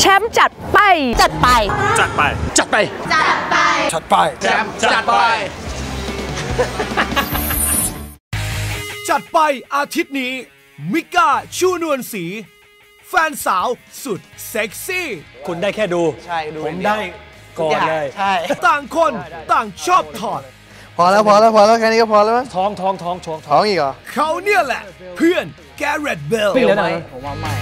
แชมป์จัดไป จัดไป จัดไป จัดไปชัดไป แชมป์จัดไป จัดไปอาทิตย์นี้ มิก้าชูนวลสีแฟนสาวสุดเซ็กซี่ คุณได้แค่ดู ใช่ดูผมอย่างเดียวได้ก่อนเลยใช่ต่างคนต่างชอบถอด พอแล้วพอแล้วพอแล้วแค่นี้ก็พอแล้วมั้งท้องท้องท้องท้องท้องท้องอีกเหรอเขาเนี่ยแหละ เพื่อนแกเรตเบลไม่แล้วนะผมว่าไม่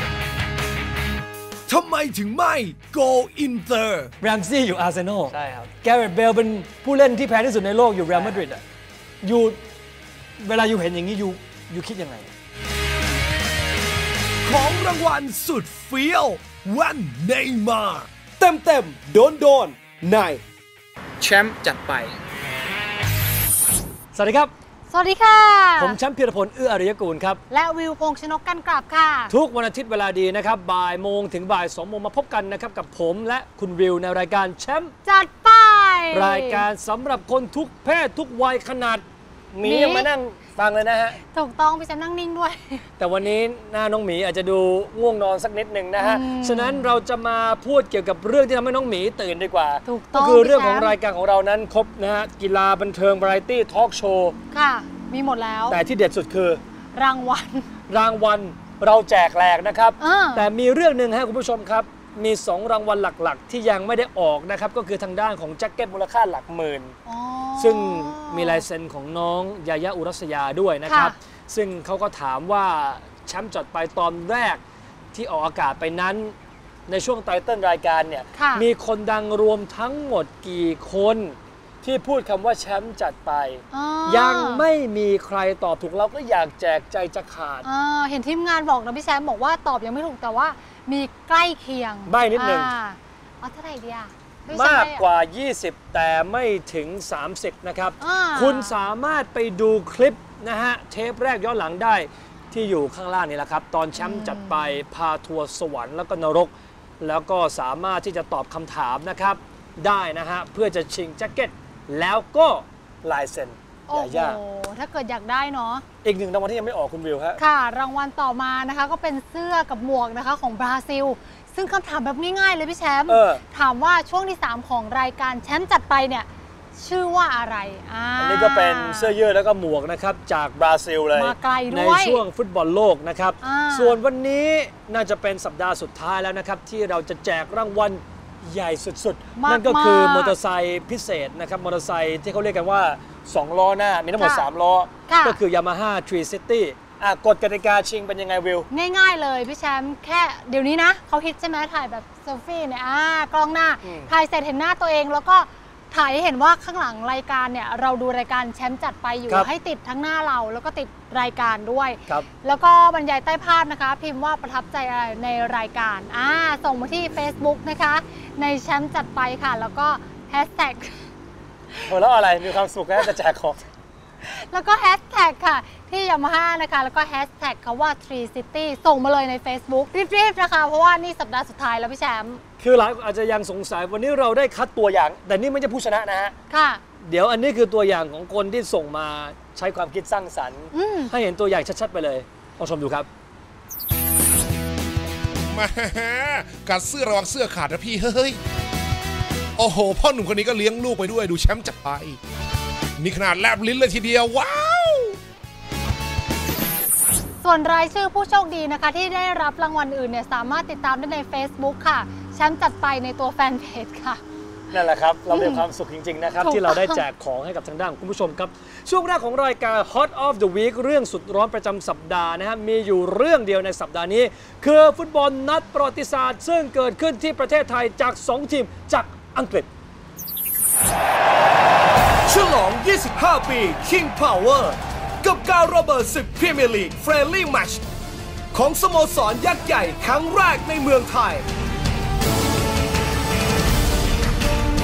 ทำไมถึงไม่ go inter แรมซี่อยู่อาร์เซนอลใช่ครับ แกเรตเบลเป็นผู้เล่นที่แพงที่สุดในโลกอยู่เรอัลมาดริดอะอยู่เวลาอยู่เห็นอย่างนี้อยู่อยู่คิดยังไง ของรางวัลสุดเฟี้ยววันเนย์มาร์เต็มเต็มโดนโดนในแชมป์จัดไป สวัสดีครับ สวัสดีค่ะ ผมแชมป์พีรพลเอื้ออริยกูลครับ และวิวพงษ์ชนกกันกลับค่ะ ทุกวันอาทิตย์เวลาดีนะครับ บ่ายโมงถึงบ่ายสองโมงมาพบกันนะครับ กับผมและคุณวิวในรายการแชมป์จัดไป รายการสำหรับคนทุกเพศทุกวัยขนาด หมีหมียังมานั่งฟังเลยนะฮะ ถูกต้องพี่แชมป์นั่งนิ่งด้วย แต่วันนี้หน้าน้องหมีอาจจะดูง่วงนอนสักนิดหนึ่งนะฮะอืมฉะนั้นเราจะมาพูดเกี่ยวกับเรื่องที่ทำให้น้องหมีตื่นดีกว่า ถูกต้องก็คือเรื่องของพี่แชมป์รายการของเรานั้นครบนะฮะกีฬาบันเทิงบรายตี้ทอล์กโชว์ค่ะ มีหมดแล้ว แต่ที่เด็ดสุดคือ รางวัล รางวัลเราแจกแหลกนะครับอ่าแต่มีเรื่องหนึ่งฮะคุณผู้ชมครับ มี 2 รางวัลหลักๆ ที่ยังไม่ได้ออกนะครับ ก็คือทางด้านของแจ็คเก็ตมูลค่าหลักหมื่น อ๋อ ซึ่งมีลายเซ็นของน้องยายาอุรัสยาด้วยนะครับ ค่ะซึ่งเขาก็ถามว่าแชมป์จัดไปตอนแรกที่ออกอากาศไปนั้น ในช่วงไตเติ้ลรายการเนี่ย ค่ะ มีคนดังรวมทั้งหมดกี่คนที่พูดคำว่าแชมป์จัดไป อ๋อยังไม่มีใครตอบถูกเราก็อยากแจกใจจะขาด อ่าเห็นทีมงานบอกนะพี่แชมป์บอกว่าตอบยังไม่ถูกแต่ว่า มีใกล้เคียงใบ้นิดหนึ่ง อ่าเอาเท่าไหร่ดีอะพี่แชมากได้อะกว่า 20 แต่ไม่ถึง 30 นะครับ อ่า คุณสามารถไปดูคลิปนะฮะ เทปแรกย้อนหลังได้ที่อยู่ข้างล่างนี่แหละครับ ตอนแชมป์จัดไปพาทัวร์สวรรค์แล้วก็นรก แล้วก็สามารถที่จะตอบคำถามนะครับ ได้นะฮะ เพื่อจะชิงแจ็คเก็ต แล้วก็ลายเซ็น โอ้ยาโหย่าถ้าเกิดอยากได้เนาะ อีกหนึ่งรางวัลที่ยังไม่ออกคุณวิวฮะ ค่ะ รางวัลต่อมานะคะก็เป็นเสื้อกับหมวกนะคะของบราซิล ซึ่งคำถามแบบง่ายๆเลยพี่แชมป์ เออ ถามว่าช่วงที่ 3 ของรายการแชมป์จัดไปเนี่ย ชื่อว่าอะไราอันนี้ก็เป็นเสื้อยืดแล้วก็หมวกนะครับ จากบราซิลเลย มาไกลด้วยในช่วงฟุตบอลโลกนะครับ อ่า ส่วนวันนี้น่าจะเป็นสัปดาห์สุดท้ายแล้วนะครับ ที่เราจะแจกรางวัลใหญ่สุดๆ มากนั่นก็คือมากมอเตอร์ไซค์พิเศษนะครับ มอเตอร์ไซค์ที่เขาเรียกกันว่า 2 ล้อหน้า มีทั้งหมด ค่ะ3 ล้อ ค่ะ ก็คือ Yamaha Tree City อะกฎกติกาชิงเป็นยังไงวิว ง่ายๆเลยพี่แชมป์แค่เดี๋ยวนี้นะเขาฮิตใช่ไหมถ่ายแบบเซลฟี่เนี่ยอ่ากล้องหน้า อืม ถ่ายเสร็จเห็นหน้าตัวเองแล้วก็ถ่ายให้เห็นว่าข้างหลังรายการเนี่ยเราดูรายการแชมป์จัดไปอยู่ครับ ให้ติดทั้งหน้าเราแล้วก็ติดรายการด้วย ครับ แล้วก็บรรยายใต้ภาพนะคะ พิมพ์ว่าประทับใจอะไรในรายการอ่าส่งมาที่ Facebook นะคะ ในแชมป์จัดไปค่ะ แล้วก็แฮชแท็ก เออแล้วอะไรมีความสุขนะจะแจกของ แล้วก็แฮชแท็กค่ะ ที่ยามาฮ่านะคะ แล้วก็แฮชแท็กคาว่า Tree City ส่งมาเลยใน Facebook รีบๆนะคะ เพราะว่านี่สัปดาห์สุดท้ายแล้วพี่แชมป์คือหลายคนอาจจะยังสงสัยวันนี้เราได้คัดตัวอย่าง แต่นี่ไม่ใช่ผู้ชนะนะฮะ ค่ะ เดี๋ยวอันนี้คือตัวอย่างของคนที่ส่งมาใช้ความคิดสร้างสรรค์ อืม ให้เห็นตัวอย่างชัดๆไปเลยลองชมดูครับ แหมากัดเสื้อระวังเสื้อขาดนะพี่เฮ้ย โอ้โห พ่อหนุ่มคนนี้ก็เลี้ยงลูกไปด้วยดูแชมป์จัดไป นี่ขนาดแลบลิ้นเลยทีเดียวว้าวส่วนรายชื่อผู้โชคดีนะคะ ที่ได้รับรางวัลอื่นเนี่ยสามารถติดตามได้ใน Facebook ค่ะ แชมป์จัดไปในตัวแฟนเพจค่ะ นั่นแหละครับ เรามีความสุขจริง ๆ นะครับ ถูกที่เราได้ต้องแจกของให้กับทางด้านของคุณผู้ชมครับ ช่วงแรกของรายการ Hot of the Week เรื่องสุดร้อนประจำสัปดาห์นะฮะมีอยู่เรื่องเดียวในสัปดาห์นี้ คือฟุตบอลนัดประวัติศาสตร์ ซึ่งเกิดขึ้นที่ประเทศไทยจาก 2 ทีมจาก อังกฤษ ฉลอง 25 ปี King Power กับการระเบิดศึกพรีเมียร์ลีกเฟรนลี่แมชของสโมสรยักษ์ใหญ่ครั้งแรกในเมืองไทย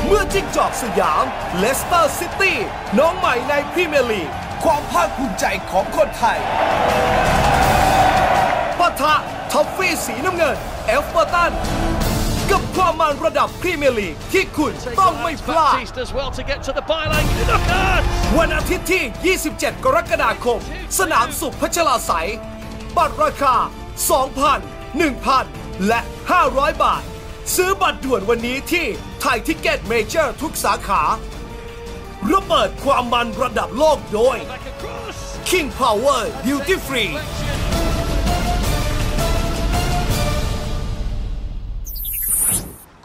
เมื่อจิ๊กจอกสยามเลสเตอร์ซิตี้น้องใหม่ในพรีเมียร์ลีก ความภาคภูมิใจของคนไทยปะทะท็อฟฟี่สีน้ำเงิน เอฟเวอร์ตัน กับความมันระดับพรีเมียร์ลีกที่คุณต้องไม่พลาด as well to get to the byline. วันอาทิตย์ที่ 27 กรกฎาคม สนามสุขพัชลาไสยบัตรราคา 2,000 1,000 และ 500 บาท ซื้อบัตรด่วนวันนี้ที่ไทยทิกเก็ตเมเจอร์ทุกสาขา ระเบิดความมันระดับโลกโดย Back across. King Power Duty Free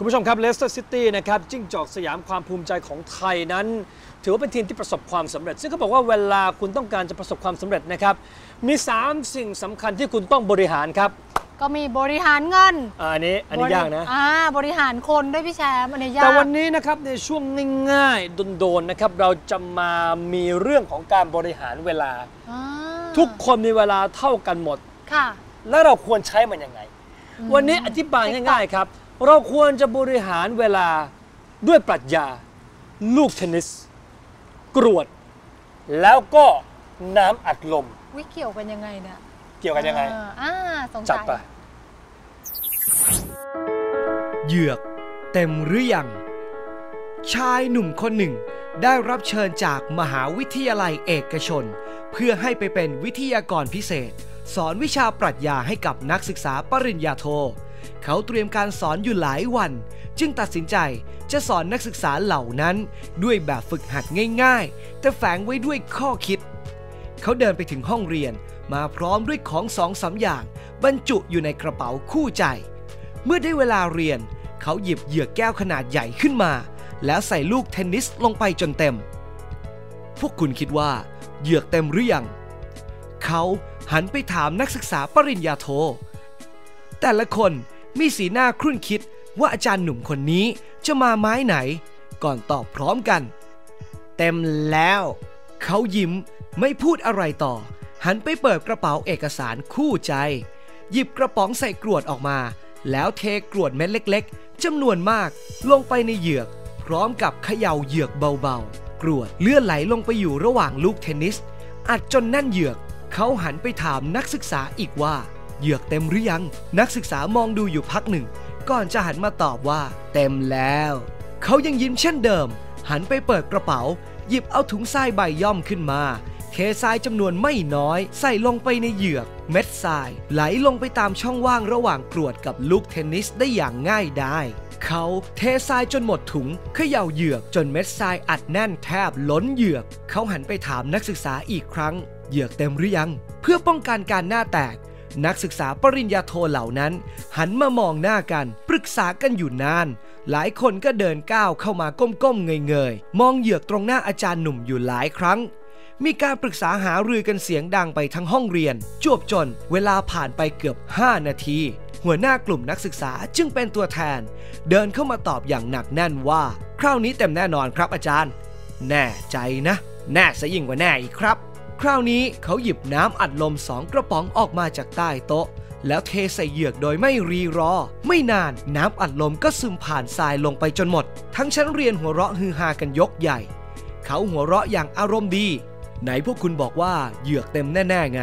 คุณผู้ชมครับเลสเตอร์ซิตี้นะครับจิ้งจอกสยามความภูมิใจของไทยนั้น ถือว่าเป็นทีมที่ประสบความสำเร็จ ซึ่งเขาบอกว่าเวลาคุณต้องการจะประสบความสำเร็จนะครับมี 3 สิ่งสำคัญที่คุณต้องบริหารครับ ก็มีบริหารเงินอาอันนี้อันนี้ยากนะอ่าบริหารคนด้วยพี่แชมป์อันนี้ยากแต่วันนี้นะครับในช่วงง่ายๆโดนๆนะครับเราจะมามีเรื่องของการบริหารเวลาอ่าทุกคนมีเวลาเท่ากันหมดค่ะ แล้วเราควรใช้มันยังไง วันนี้อธิบายง่ายๆครับ เราควรจะบริหารเวลาด้วยปรัชญา ลูกเทนนิส กรวด แล้วก็น้ำอัดลม วิเกี่ยวกันยังไงเนี่ยเกี่ยวกันยังไงอ่าอ่าสงจัดสัยไป เหยือกเต็มหรือยัง ชายหนุ่มคนหนึ่งได้รับเชิญจากมหาวิทยาลัยเอกชน เพื่อให้ไปเป็นวิทยากรพิเศษ สอนวิชาปรัชญาให้กับนักศึกษาปริญญาโท เขาเตรียมการสอนอยู่หลายวัน จึงตัดสินใจจะสอนนักศึกษาเหล่านั้น ด้วยแบบฝึกหัดง่ายๆ แต่แฝงไว้ด้วยข้อคิด เขาเดินไปถึงห้องเรียนมาพร้อมด้วยของสองสามอย่าง บรรจุอยู่ในกระเป๋าคู่ใจ เมื่อได้เวลาเรียน เขาหยิบเหยือกแก้วขนาดใหญ่ขึ้นมา แล้วใส่ลูกเทนนิสลงไปจนเต็ม พวกคุณคิดว่า เหยือกเต็มหรือยัง เขาหันไปถามนักศึกษาปริญญาโท แต่ละคน มีสีหน้าครุ่นคิดว่าอาจารย์หนุ่มคนนี้จะมาไม้ไหน ก่อนตอบพร้อมกัน เต็มแล้ว เขายิ้มไม่พูดอะไรต่อ หันไปเปิดกระเป๋าเอกสารคู่ใจ หยิบกระป๋องใส่กรวดออกมา แล้วเทกรวดเม็ดเล็ก ๆจำนวนมาก ลงไปในเหยือก พร้อมกับเขย่าเหยือกเบาๆ กรวดเลื่อนไหลลงไปอยู่ระหว่างลูกเทนนิสอัดจนแน่นเหยือก เขาหันไปถามนักศึกษาอีกว่า เหยือกเต็มหรือยัง นักศึกษามองดูอยู่พักหนึ่ง ก่อนจะหันมาตอบว่า เต็มแล้ว เขายังยิ้มเช่นเดิม หันไปเปิดกระเป๋า หยิบเอาถุงทรายใบย่อมขึ้นมา เททรายจำนวนไม่น้อย ใส่ลงไปในเหยือก เม็ดทรายไหลลงไปตามช่องว่างระหว่างกรวดกับลูกเทนนิสได้อย่างง่ายดายเขาเททรายจนหมดถุงเขย่าเหยือกจนเม็ดทรายอัดแน่นแทบล้นเหยือก เขาหันไปถามนักศึกษาอีกครั้ง เหยือกเต็มหรือยัง เพื่อป้องกันการหน้าแตก นักศึกษาปริญญาโทเหล่านั้น หันมามองหน้ากัน ปรึกษากันอยู่นาน หลายคนก็เดินก้าวเข้ามาก้มๆเงยๆ มองเหยือกตรงหน้าอาจารย์หนุ่มอยู่หลายครั้ง มีการปรึกษาหารือกันเสียงดังไปทั้งห้องเรียน จวบจนเวลาผ่านไปเกือบ 5 นาที หัวหน้ากลุ่มนักศึกษาจึงเป็นตัวแทน เดินเข้ามาตอบอย่างหนักแน่นว่า คราวนี้เต็มแน่นอนครับอาจารย์ แน่ใจนะ แน่ซะยิ่งกว่าแน่อีกครับ คราวนี้เขาหยิบน้ำอัดลมสองกระป๋องออกมาจากใต้โต๊ะ แล้วเทใส่เหยือกโดยไม่รีรอ ไม่นานน้ำอัดลมก็ซึมผ่านทรายลงไปจนหมด ทั้งชั้นเรียนหัวเราะฮือฮากันยกใหญ่ เขาหัวเราะอย่างอารมณ์ดี ไหนพวกคุณบอกว่าเหยือกเต็มแน่ ๆ ไง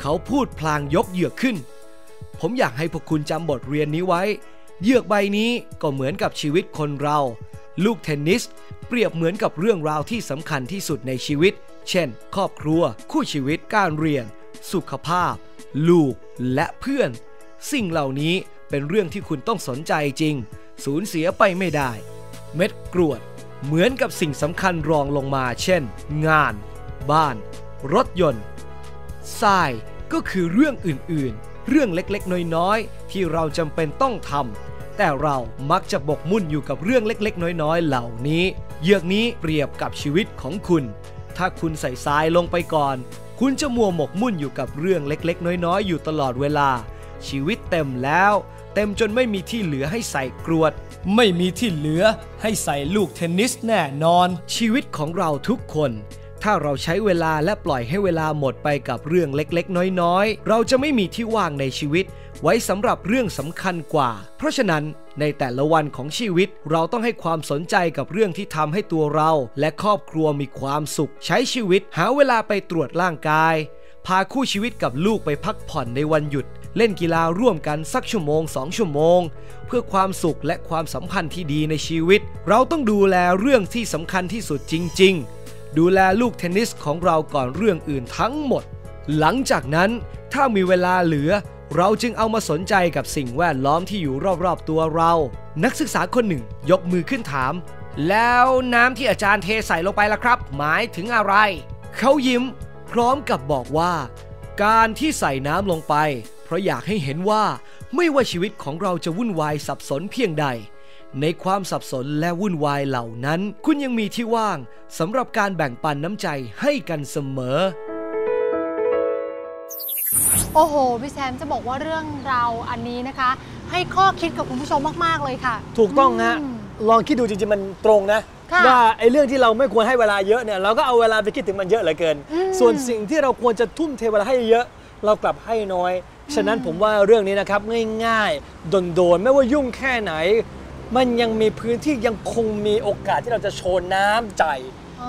เขาพูดพลางยกเหยือกขึ้น ผมอยากให้พวกคุณจำบทเรียนนี้ไว้ เหยือกใบนี้ก็เหมือนกับชีวิตคนเรา ลูกเทนนิส เปรียบเหมือนกับเรื่องราวที่สำคัญที่สุดในชีวิต เช่น ครอบครัว คู่ชีวิตการเรียน สุขภาพ ลูกและเพื่อน สิ่งเหล่านี้เป็นเรื่องที่คุณต้องสนใจจริง สูญเสียไปไม่ได้ เม็ดกรวด เหมือนกับสิ่งสำคัญรองลงมา เช่น งาน บ้าน รถยนต์ทรายก็คือเรื่องอื่นๆ เรื่องเล็กๆ น้อยๆ ที่เราจำเป็นต้องทำแต่เรามักจะบกมุ่นอยู่กับเรื่องเล็กๆ น้อยๆ เหล่านี้ เยือกนี้เปรียบกับชีวิตของคุณ ถ้าคุณใส่ทรายลงไปก่อน คุณจะมัวหมกมุ่นอยู่กับเรื่องเล็กๆ น้อยๆ อยู่ตลอดเวลา ชีวิตเต็มแล้ว เต็มจนไม่มีที่เหลือให้ใส่กรวด ไม่มีที่เหลือให้ใส่ลูกเทนนิสแน่นอน ชีวิตของเราทุกคน ถ้าเราใช้เวลาและปล่อยให้เวลาหมดไปกับเรื่องเล็กๆ น้อยๆ เราจะไม่มีที่ว่างในชีวิต ไว้สำหรับเรื่องสำคัญกว่า เพราะฉะนั้น ในแต่ละวันของชีวิต เราต้องให้ความสนใจกับเรื่องที่ทำให้ตัวเรา และครอบครัวมีความสุข ใช้ชีวิตหาเวลาไปตรวจร่างกาย พาคู่ชีวิตกับลูกไปพักผ่อนในวันหยุด เล่นกีฬาร่วมกันสักชั่วโมงสองชั่วโมง เพื่อความสุขและความสัมพันธ์ที่ดีในชีวิต เราต้องดูแลเรื่องที่สำคัญที่สุดจริง ๆ ดูแลลูกเทนนิสของเราก่อนเรื่องอื่นทั้งหมด หลังจากนั้นถ้ามีเวลาเหลือ เราจึงเอามาสนใจกับสิ่งแวดล้อมที่อยู่รอบๆตัวเรา นักศึกษาคนหนึ่งยกมือขึ้นถาม แล้วน้ำที่อาจารย์เทใส่ลงไปล่ะครับ หมายถึงอะไร เขายิ้ม พร้อมกับบอกว่า การที่ใส่น้ำลงไป เพราะอยากให้เห็นว่าไม่ว่าชีวิตของเราจะวุ่นวายสับสนเพียงใด ในความสับสนและวุ่นวายเหล่านั้น คุณยังมีที่ว่างสำหรับการแบ่งปันน้ำใจให้กันเสมอ โอ้โหพี่แชมป์จะบอกว่าเรื่องราวอันนี้นะคะ ให้ข้อคิดกับคุณผู้ชมมาก ๆ เลยค่ะ ถูกต้องฮะอืมลองคิดดูจริงๆมันตรงนะค่ะว่าไอ้เรื่องที่เราไม่ควรให้เวลาเยอะเนี่ยเราก็เอาเวลาไปคิดถึงมันเยอะเหลือเกิน อืม ส่วนสิ่งที่เราควรจะทุ่มเทเวลาให้เยอะ เรากลับให้น้อย ฉะนั้นผมว่าเรื่องนี้นะครับง่ายๆโดนๆไม่ว่ายุ่งแค่ไหน มันยังมีพื้นที่ยังคงมีโอกาสที่เราจะโชว์น้ำใจเ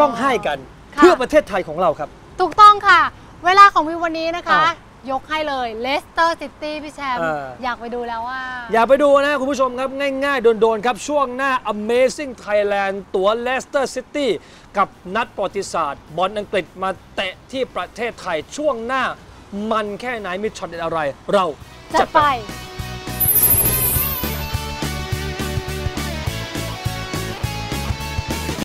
ต้องให้กันค่ะ เพื่อประเทศไทยของเราครับ ถูกต้องค่ะ เวลาของวิววันนี้นะคะอะ ยกให้เลยเลสเตอร์ซิตี้พี่แชมป์อ่าอยากไปดูแล้วว่า อย่าไปดูนะคุณผู้ชมครับ ง่ายๆ โดนๆ ครับ ช่วงหน้า Amazing Thailand ตัว Leicester City กับนัดประวัติศาสตร์ บอลอังกฤษมาเตะที่ประเทศไทยช่วงหน้า มันแค่ไหนมีช็อตเด็ดอะไร เราจัดไปไป